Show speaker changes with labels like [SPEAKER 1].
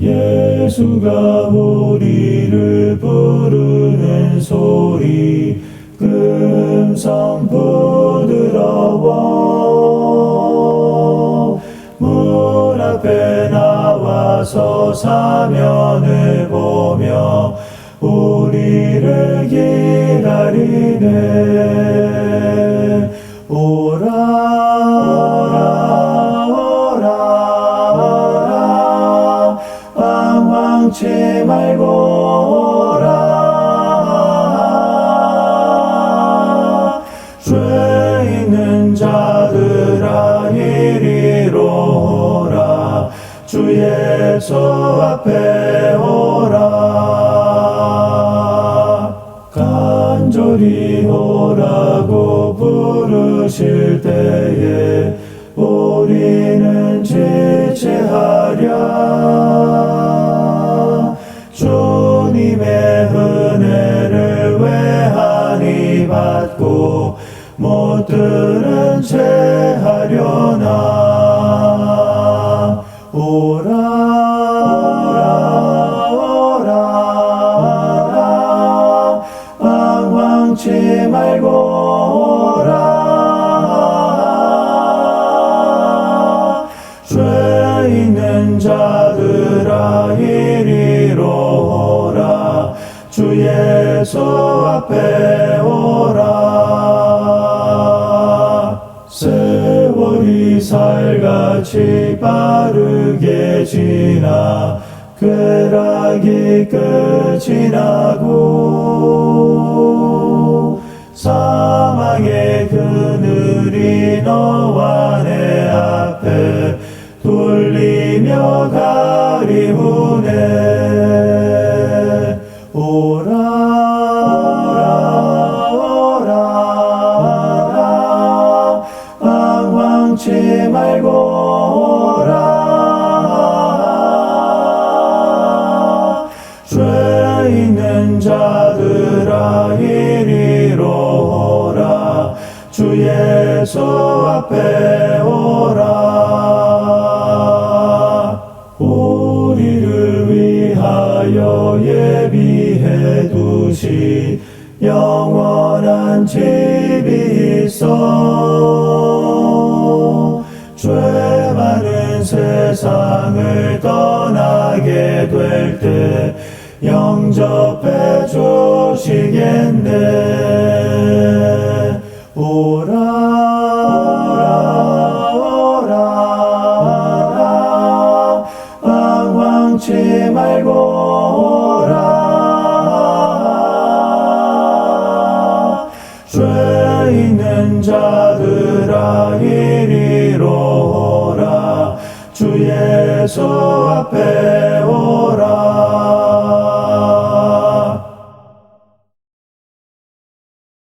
[SPEAKER 1] 예수가 우리를 부르는 소리 금성 부드러워 문 앞에 나와서 사면을 보며 우리를 기다리네. 오라 방황치 말고 오라. 죄 있는 자들아 이리로 오라. 주 예수 앞에 오라. 간절히 오라고 부르실 때에 우리는 지체하랴 받고 못 들은 채 하려나. 오라 오라 오라. 방황치 말고 오라. 죄 있는 자들아 이리로. 오라 주 예수 앞에 오라. 세월이 살같이 빠르게 지나 쾌락이 끝이 나고 사망의 그늘이 너와 내 앞에 돌리며 가리우네 자들아 이리로 오라. 주 예수 앞에 오라. 우리를 위하여 예비해 두신 영원한 집이 있어. 죄 많은 세상을 떠나게 될때 영접해 주시겠네. 오라 오라 오라. 방황치 말고 오라. 죄 있는 자들아 이리로 오라. 주 예수 앞에